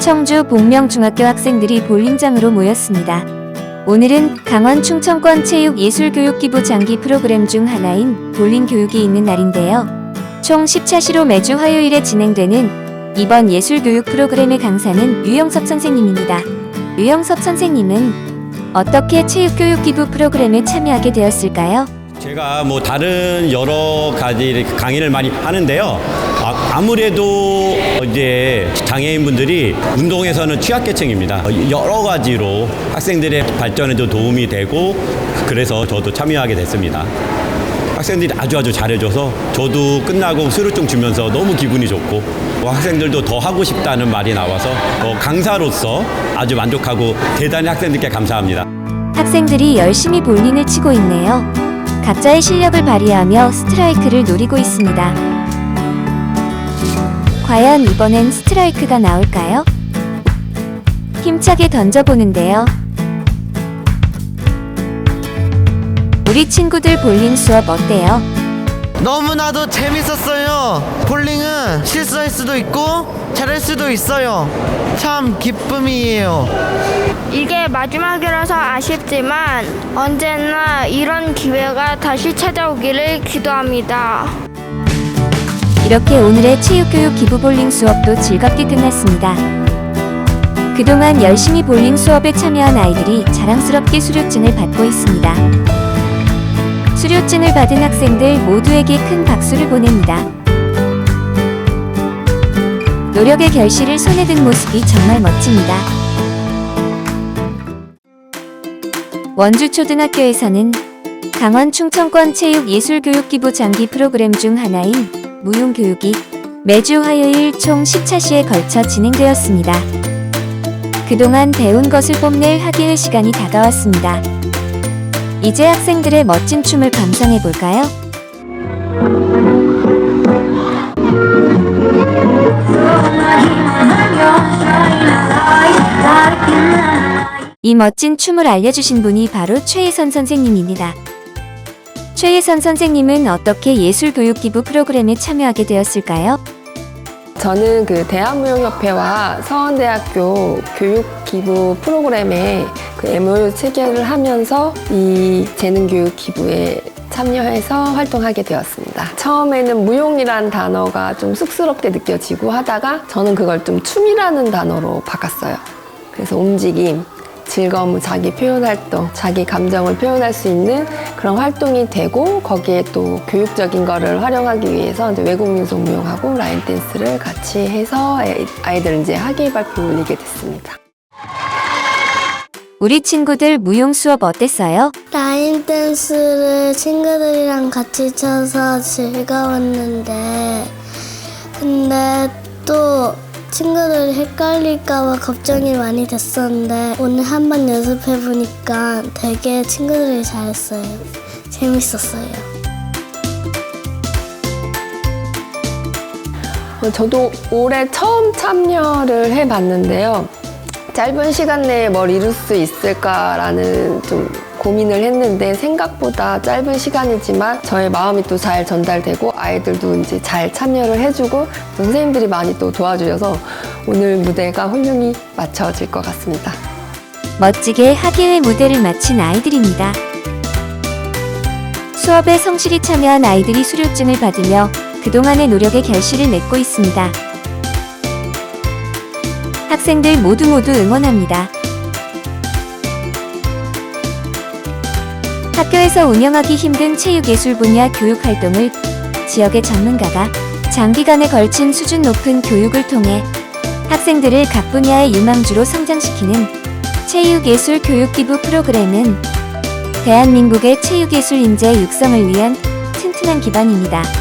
청주 복명중학교 학생들이 볼링장으로 모였습니다. 오늘은 강원 충청권 체육예술교육기부 장기 프로그램 중 하나인 볼링 교육이 있는 날인데요. 총 10차시로 매주 화요일에 진행되는 이번 예술교육 프로그램의 강사는 유영섭 선생님입니다. 유영섭 선생님은 어떻게 체육교육기부 프로그램에 참여하게 되었을까요? 제가 뭐 다른 여러 가지 강의를 많이 하는데요. 아, 무래도 이제 장애인분들이 운동에서는 취약계층입니다. 여러 가지로 학생들의 발전에도 도움이 되고 그래서 저도 참여하게 됐습니다. 학생들이 아주 아주 잘해줘서 저도 끝나고 수료증 주면서 너무 기분이 좋고 뭐 학생들도 더 하고 싶다는 말이 나와서 어, 강사로서 아주 만족하고 대단히 학생들께 감사합니다. 학생들이 열심히 볼링을 치고 있네요. 각자의 실력을 발휘하며 스트라이크를 노리고 있습니다. 과연 이번엔 스트라이크가 나올까요? 힘차게 던져보는데요. 우리 친구들 볼링 수업 어때요? 너무나도 재밌었어요. 볼링은 실수할 수도 있고 잘할 수도 있어요. 참 기쁨이에요. 이게 마지막이라서 아쉽지만 언제나 이런 기회가 다시 찾아오기를 기도합니다. 이렇게 오늘의 체육교육 기부 볼링 수업도 즐겁게 끝났습니다. 그동안 열심히 볼링 수업에 참여한 아이들이 자랑스럽게 수료증을 받고 있습니다. 수료증을 받은 학생들 모두에게 큰 박수를 보냅니다. 노력의 결실을 손에 든 모습이 정말 멋집니다. 원주 초등학교에서는 강원 충청권 체육예술교육기부 장기 프로그램 중 하나인 무용교육이 매주 화요일 총 10차시에 걸쳐 진행되었습니다. 그동안 배운 것을 뽐낼 학예의 시간이 다가왔습니다. 이제 학생들의 멋진 춤을 감상해 볼까요? 이 멋진 춤을 알려주신 분이 바로 최혜선 선생님입니다. 최혜선 선생님은 어떻게 예술교육기부 프로그램에 참여하게 되었을까요? 저는 그 대한무용협회와 서원대학교 교육기부 프로그램에 그 MOU 체결을 하면서 이 재능교육 기부에 참여해서 활동하게 되었습니다. 처음에는 무용이란 단어가 좀 쑥스럽게 느껴지고 하다가 저는 그걸 좀 춤이라는 단어로 바꿨어요. 그래서 움직임, 즐거움, 자기 표현 활동, 자기 감정을 표현할 수 있는 그런 활동이 되고 거기에 또 교육적인 거를 활용하기 위해서 이제 외국 민속 무용하고 라인 댄스를 같이 해서 아이- 아이들 이제 학예 발표 올리게 됐습니다. 우리 친구들 무용 수업 어땠어요? 라인 댄스를 친구들이랑 같이 춰서 즐거웠는데 친구들이 헷갈릴까봐 걱정이 많이 됐었는데 오늘 한번 연습해 보니까 되게 친구들이 잘했어요. 재밌었어요. 어, 저도 올해 처음 참여를 해봤는데요. 짧은 시간 내에 뭘 이룰 수 있을까라는 좀 고민을 했는데 생각보다 짧은 시간이지만 저의 마음이 또 잘 전달되고 아이들도 이제 잘 참여를 해주고 또 선생님들이 많이 또 도와주셔서 오늘 무대가 훌륭히 마쳐질 것 같습니다. 멋지게 학예회 무대를 마친 아이들입니다. 수업에 성실히 참여한 아이들이 수료증을 받으며 그동안의 노력의 결실을 맺고 있습니다. 학생들 모두 모두 응원합니다. 학교에서 운영하기 힘든 체육예술 분야 교육 활동을 지역의 전문가가 장기간에 걸친 수준 높은 교육을 통해 학생들을 각 분야의 유망주로 성장시키는 체육예술 교육기부 프로그램은 대한민국의 체육예술 인재 육성을 위한 튼튼한 기반입니다.